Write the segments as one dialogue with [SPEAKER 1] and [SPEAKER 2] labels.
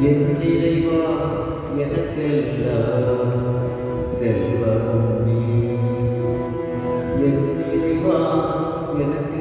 [SPEAKER 1] என் நிறைவா எனக்கெல்லாம் செல்வம் நீ. என் நிறைவா எனக்கு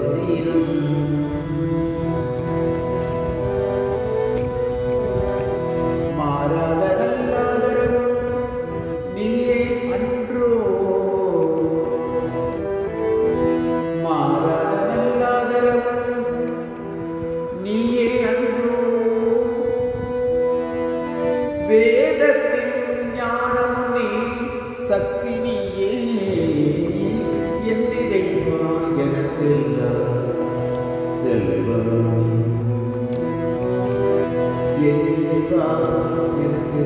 [SPEAKER 1] تقصير என் நினைத்தால் எனக்கு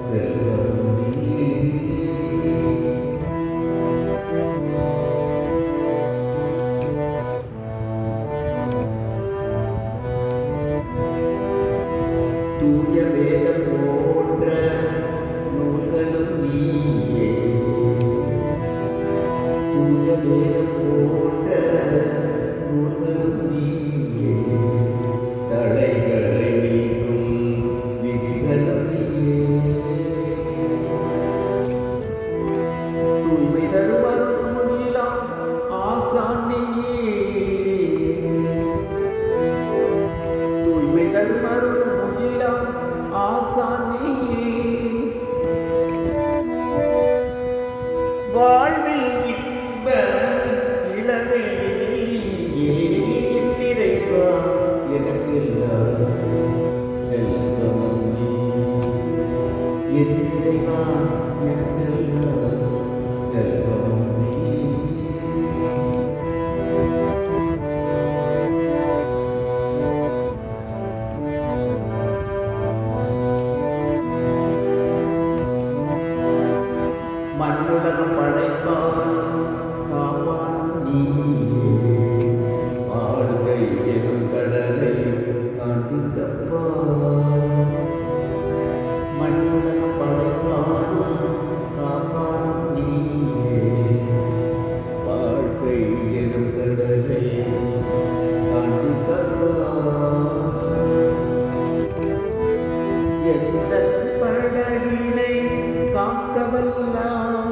[SPEAKER 1] செல்வம் தூய வேதம் போன்ற நூல்களும் நீயே. தூய வேதம் போன்ற நூல்களும் நீ என் நிறைவா எனக்கெல்லாம் மண்ணுலகம் படை எந்த படகினை காக்கவல்லார்